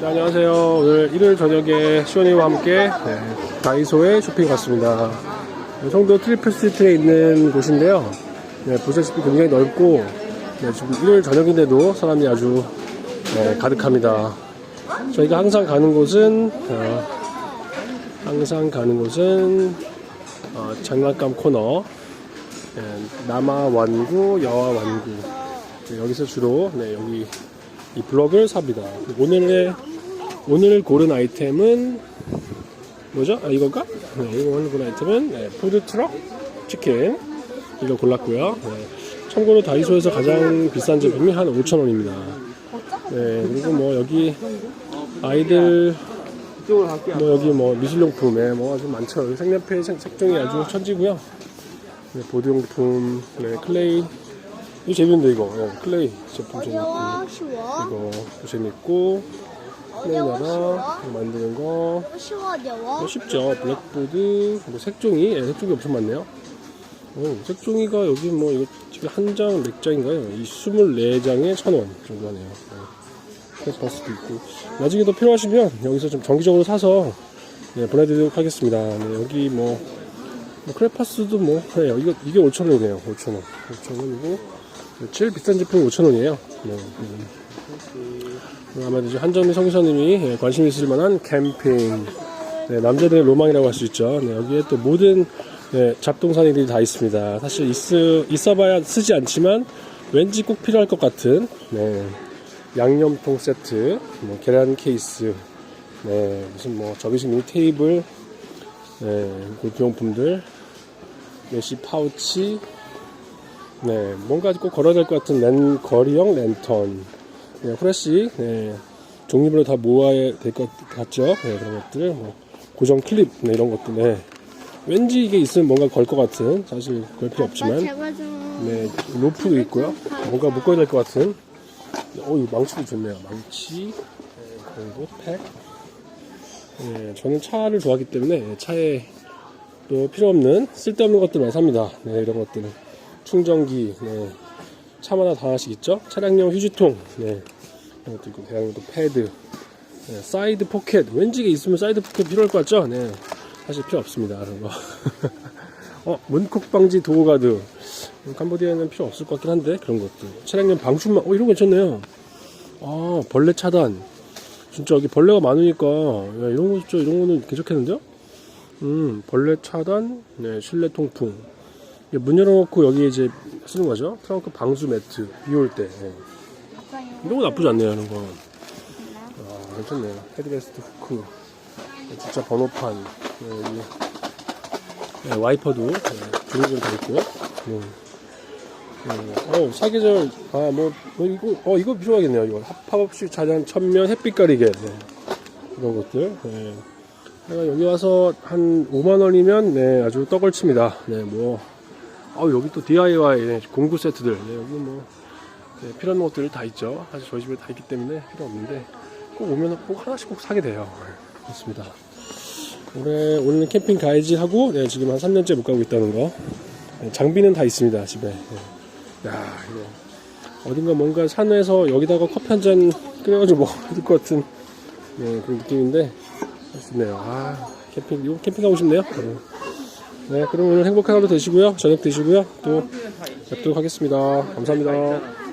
자, 안녕하세요. 오늘 일요일 저녁에 시원이와 함께 네, 다이소에 쇼핑 갔습니다. 성도 트리플 스트리트에 있는 곳인데요. 네, 보시다시피 굉장히 넓고 네, 지금 일요일 저녁인데도 사람이 아주 네, 가득합니다. 저희가 항상 가는 곳은 어, 항상 가는 곳은 어, 장난감 코너 네, 남아 완구, 여아 완구 네, 여기서 주로 네, 여기 이 블럭을 삽니다. 오늘의 오늘 고른 아이템은 뭐죠? 아, 이건가? 네, 이거 오늘 고른 아이템은 네, 푸드트럭 치킨 이거 골랐고요. 네. 참고로 다이소에서 가장 비싼 제품이 한 5,000원입니다. 네, 그리고 뭐 여기 아이들 뭐 여기 뭐 미술용품에 뭐 아주 많죠. 색연필 색종이 아주 천지고요. 네, 보드용품, 네, 클레이 이거 재밌는데 이거 네, 클레이 제품 재밌고 이거 재밌고 플레이어랑 만드는 거 너무 쉬워요. 뭐 쉽죠. 블랙보드, 뭐 색종이, 예, 색종이 엄청 많네요. 오, 색종이가 여기 뭐 이거 지금 한 장, 몇 장인가요? 이 24장에 1000원 정도 하네요. 네. 그래서 봤을 수도 있고. 나중에 더 필요하시면 여기서 좀 정기적으로 사서 네, 보내드리도록 하겠습니다. 네, 여기 뭐, 뭐 크레파스도 뭐 그래요. 이거, 이게 5,000원이네요. 5,000원. 5,000원이고 제일 비싼 제품이 5,000원이에요. 네, 네. 아마도 이제 한정미 성사님이 예, 관심 있을 만한 캠핑. 네, 남자들의 로망이라고 할 수 있죠. 네, 여기에 또 모든 네, 잡동사니들이 다 있습니다. 사실 있, 있어 봐야 쓰지 않지만 왠지 꼭 필요할 것 같은 네, 양념통 세트, 뭐 계란 케이스, 네, 무슨 뭐 접이식 미니 테이블, 네, 골프용품들, 메시 파우치, 네, 뭔가 꼭 걸어야 될 것 같은 랜, 거리형 랜턴, 네, 후레쉬, 네, 종류별로 다 모아야 될 것 같죠. 네, 그런 것들, 뭐, 고정 클립, 네, 이런 것들, 네. 왠지 이게 있으면 뭔가 걸 것 같은, 사실 걸 필요 없지만, 좀. 네, 로프도 있고요. 뭔가 묶어야 될 것 같은, 어, 이 망치도 좋네요. 망치, 네, 그리고 팩. 네, 저는 차를 좋아하기 때문에 차에 또 필요 없는 쓸데없는 것들만 삽니다. 네, 이런 것들은 충전기, 네, 차마다 다 있죠. 차량용 휴지통, 네, 이런 것도 있고 대량도 패드, 네, 사이드 포켓. 왠지 이게 있으면 사이드 포켓 필요할 것 같죠? 네, 사실 필요 없습니다. 그런 거. 어, 문콕 방지 도어 가드. 캄보디아에는 필요 없을 것 같긴 한데 그런 것들. 차량용 방충망. 어, 이런 거 괜찮네요. 아, 벌레 차단. 진짜 여기 벌레가 많으니까 야, 이런 거 진짜 이런 거는 괜찮겠는데요? 음, 벌레 차단, 네, 실내 통풍. 문 열어놓고 여기 이제 쓰는 거죠. 트렁크 방수 매트 비 올 때. 네. 이런 거 나쁘지 않네요, 이런 거. 아, 괜찮네요. 헤드레스트 후크. 네, 진짜 번호판. 네, 여기. 네, 와이퍼도 네, 종류별로 다 있고요. 어, 사계절, 아, 뭐, 뭐, 이거, 어, 이거 필요하겠네요. 이거. 팝업식 자장 천면 햇빛 가리개. 네. 이런 것들. 네. 여기 와서 한 5만원이면, 네, 아주 떡을 칩니다. 네, 뭐, 어, 여기 또 DIY 네, 공구 세트들. 네, 여기 뭐, 네, 필요한 것들이 다 있죠. 사실 저희 집에 다 있기 때문에 필요 없는데, 꼭 오면 꼭 하나씩 꼭 사게 돼요. 네, 그렇습니다. 올해, 오늘은 캠핑 가야지 하고, 네, 지금 한 3년째 못 가고 있다는 거. 네, 장비는 다 있습니다, 집에. 네. 야, 이거. 어딘가 뭔가 산에서 여기다가 커피 한 잔 끓여가지고 될것 같은, 네, 그런 느낌인데, 좋네요. 아, 캠핑, 이거 캠핑 가고 싶네요. 네. 네, 그럼 오늘 행복한 하루 되시고요. 저녁 되시고요. 또 뵙도록 하겠습니다. 감사합니다.